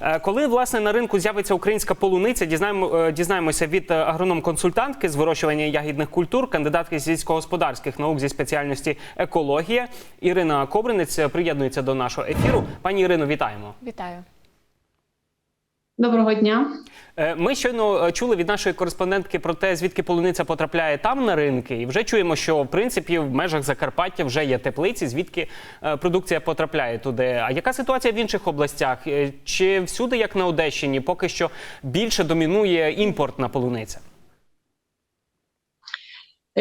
Е, Коли власне на ринку з'явиться українська полуниця, дізнаємо, е, дізнаємося від е, агроном-консультантки з вирощування ягідних культур, кандидатки сільськогосподарських наук зі спеціальності екологія Ірина Кобринець приєднується до нашого ефіру. Пані Ірино, вітаємо. Вітаю. Доброго дня. Е, Ми щойно е, чули від нашої кореспондентки про те, звідки полуниця потрапляє там на ринки, і вже чуємо, що в принципі в межах Закарпаття вже є теплиці, звідки е, продукція потрапляє туди. А яка ситуація в інших областях? Чи всюди, як на Одещині, поки що більше домінує імпортна полуниця?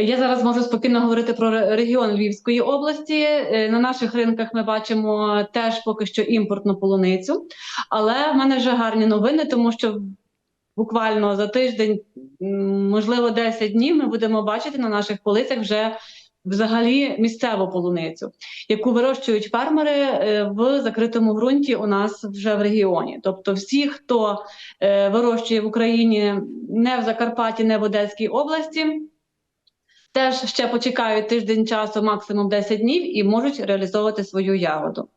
Я зараз можу спокійно говорити про регіон Львівської області. Е, На наших ринках ми бачимо теж поки що імпортну полуницю. Але в мене вже гарні новини, тому що буквально за тиждень, можливо, 10 днів, ми будемо бачити на наших полицях вже взагалі місцеву полуницю, яку вирощують фермери е, в закритому ґрунті у нас вже в регіоні. Тобто, всі, хто е, вирощує в Україні не в Закарпатті, не в Одеській області. Теж ще почекають тиждень часу, максимум 10 днів, і можуть реалізовувати свою ягоду.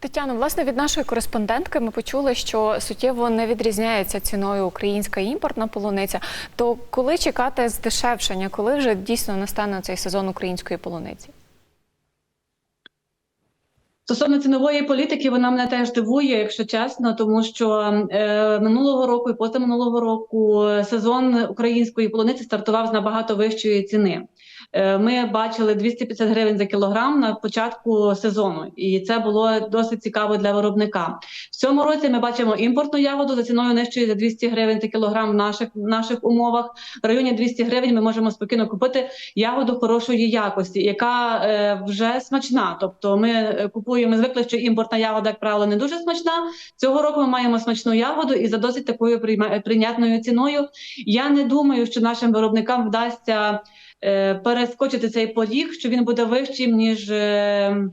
Тетяно, власне, від нашої кореспондентки ми почули, що суттєво не відрізняється ціною українська імпортна полуниця. То коли чекати здешевшення, коли вже дійсно настане цей сезон української полуниці? Стосовно цінової політики, вона мене теж дивує, якщо чесно, тому що е, минулого року і позаминулого року сезон української полуниці стартував з набагато вищої ціни. Е, ми бачили 250 гривень за кілограм на початку сезону, і це було досить цікаво для виробника. В цьому році ми бачимо імпортну ягоду за ціною нижчою за 200 гривень за кілограм в наших в наших умовах. В районі 200 гривень ми можемо спокійно купити ягоду хорошої якості, яка е, вже смачна. Тобто, ми е, купуємо ми звикли, що імпортна ягода, як правило, не дуже смачна. Цього року ми маємо смачну ягоду і за досить такою прийнятною ціною. Я не думаю, що нашим виробникам вдасться перескочити цей поріг, що він буде вищим ніж. Е,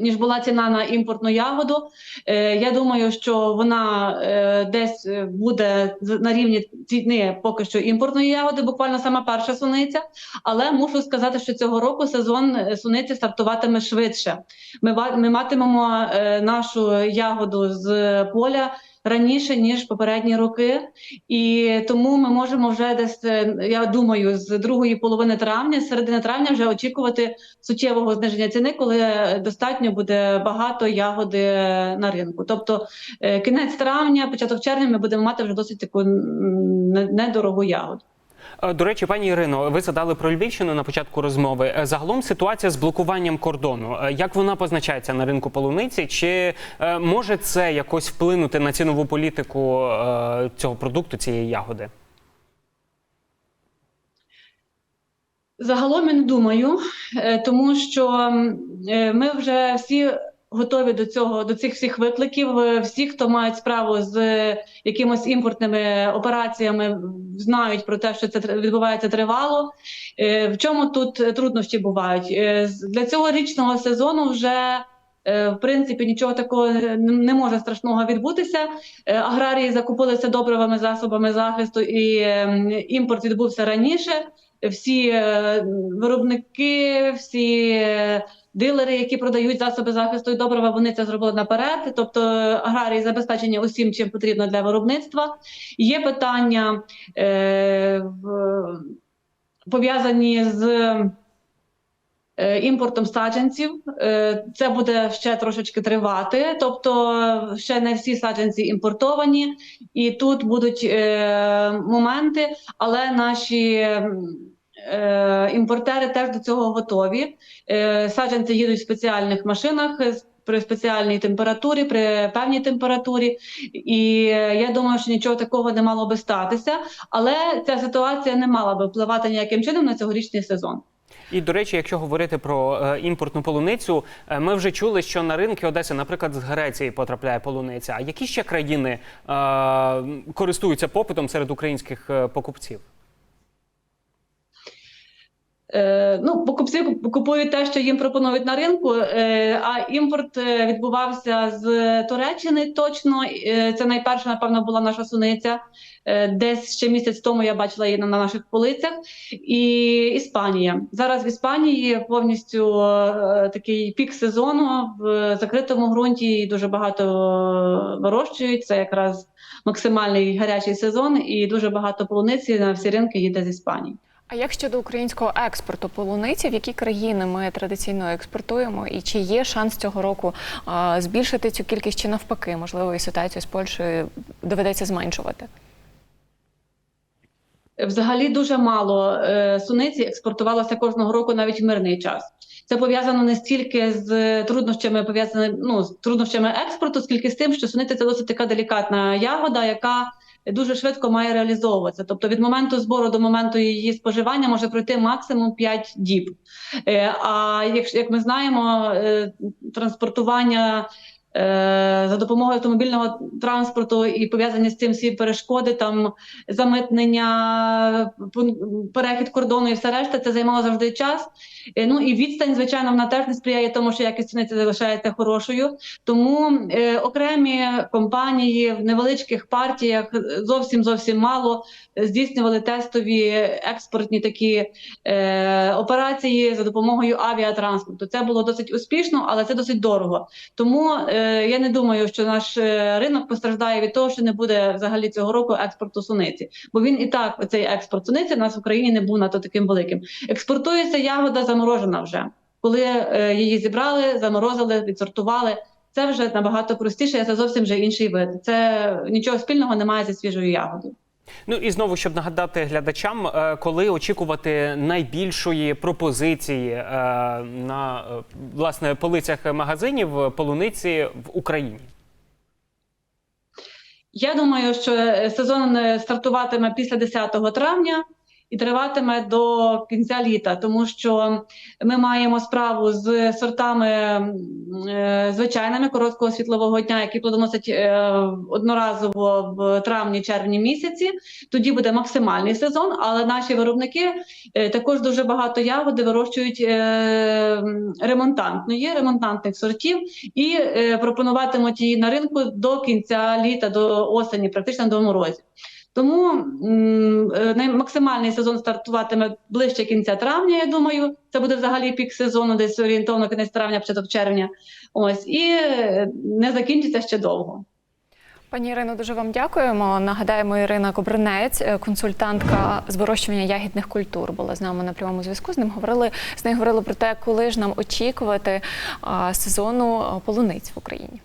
ніж була ціна на імпортну ягоду. Е, я думаю, що вона е, десь е, буде на рівні ціни поки що імпортної ягоди, буквально сама перша суниця. Але мушу сказати, що цього року сезон е, суниці стартуватиме швидше. Ми, ми матимемо е, нашу ягоду з поля раніше ніж попередні роки, і тому ми можемо вже десь, е, я думаю, з другої половини травня, з середини травня, вже очікувати суттєвого зниження ціни, коли достатньо буде багато ягоди на ринку. Тобто е, кінець травня, початок червня, ми будемо мати вже досить таку недорогу ягоду. Е, До речі, пані Ірино, ви задали про Львівщину на початку розмови. Е, Загалом ситуація з блокуванням кордону. Е, Як вона позначається на ринку полуниці? Чи може це якось вплинути на цінову політику цього продукту, цієї ягоди? Загалом я не думаю, тому що ми вже всі готові до цього, до цих всіх викликів. Е, Всі, хто мають справу з е, якимось імпортними операціями, знають про те, що це відбувається тривало. Е, В чому тут труднощі бувають? Для цього річного сезону вже. В принципі, нічого такого не може страшного відбутися. Аграрії закупилися добривими засобами захисту, і е, імпорт відбувся раніше всі виробники, всі дилери, які продають засоби захисту і добрива, вони це зробили наперед. Тобто е, аграрії забезпечені усім, чим потрібно для виробництва. Є питання е, пов'язані з. е, Імпортом саджанців Е, це буде ще трошечки тривати, тобто ще не всі саджанці імпортовані, і тут будуть моменти, але наші імпортери теж до цього готові. Е, саджанці їдуть в спеціальних машинах. е, При спеціальній температурі, при певній температурі, і е, я думаю, що нічого такого не мало би статися, але ця ситуація не мала би впливати ніяким чином на цьогорічний сезон. І до речі, якщо говорити про е, імпортну полуницю, е, ми вже чули, що на ринки Одеси, наприклад, з Греції потрапляє полуниця. А які ще країни е, користуються попитом серед українських е, покупців? Е, ну, покупці купують те, що їм пропонують на ринку, е, а імпорт е, відбувався з Туреччини точно. Це найперша, напевно, була наша суниця. Десь ще місяць тому я бачила її на на наших полицях. І Іспанія. Зараз в Іспанії повністю такий пік сезону в закритому ґрунті дуже багато вирощують. Це якраз максимальний гарячий сезон, і дуже багато полуниці на всі ринки їде з Іспанії. А як щодо українського експорту полуниці, в які країни ми традиційно експортуємо, і чи є шанс цього року а, збільшити цю кількість, чи навпаки, можливо, і ситуацію з Польщею доведеться зменшувати? Взагалі дуже мало е, суниці експортувалося кожного року навіть в мирний час. Це пов'язано не стільки з труднощами, пов'язаними ну з труднощами експорту, скільки з тим, що суниця це досить така делікатна ягода, яка дуже швидко має реалізовуватися. Тобто від моменту збору до моменту її споживання може пройти максимум 5 діб. Е, а як, як ми знаємо, е, транспортування. Е, За допомогою автомобільного транспорту і пов'язані з цим всі перешкоди, там замитнення, перехід кордону і все решта, це займало завжди час. Е, Ну і відстань, звичайно, вона теж не сприяє тому, що якість суниці залишається хорошою. Тому е, окремі компанії в невеличких партіях е, зовсім зовсім мало здійснювали тестові експортні такі е, операції за допомогою авіатранспорту. Це було досить успішно, але це досить дорого. Тому е, я не думаю, що наш е, ринок постраждає від того, що не буде взагалі цього року експорту суниці, бо він і так цей експорт суниці в нас в Україні не був надто таким великим. Експортується ягода заморожена вже, коли е, її зібрали, заморозили, відсортували. Це вже набагато простіше. Це зовсім вже інший вид. Це нічого спільного немає зі свіжою ягодою. Ну і знову, щоб нагадати глядачам, е, коли очікувати найбільшої пропозиції е, на е, власне полицях магазинів полуниці в Україні. Я думаю, що сезон стартуватиме після 10 травня і триватиме до кінця літа, тому що ми маємо справу з сортами е, звичайними короткого світлового дня, які плодоносять е, одноразово в травні-червні місяці. Тоді буде максимальний сезон, але наші виробники е, також дуже багато ягоди вирощують е, ремонтантної, ремонтантних сортів і е, пропонуватимуть її на ринку до кінця літа, до осені, практично до морозів. Тому е, максимальний сезон стартуватиме ближче кінця травня. Я думаю, це буде взагалі пік сезону, десь орієнтовно кінець травня, початок червня. Ось і е, не закінчиться ще довго. Пані Ірино, дуже вам дякуємо. Нагадаємо, Ірина Кобринець, е, консультантка з вирощування ягідних культур, була з нами на прямому зв'язку. З ним говорили з нею говорили про те, коли ж нам очікувати сезону полуниць в Україні.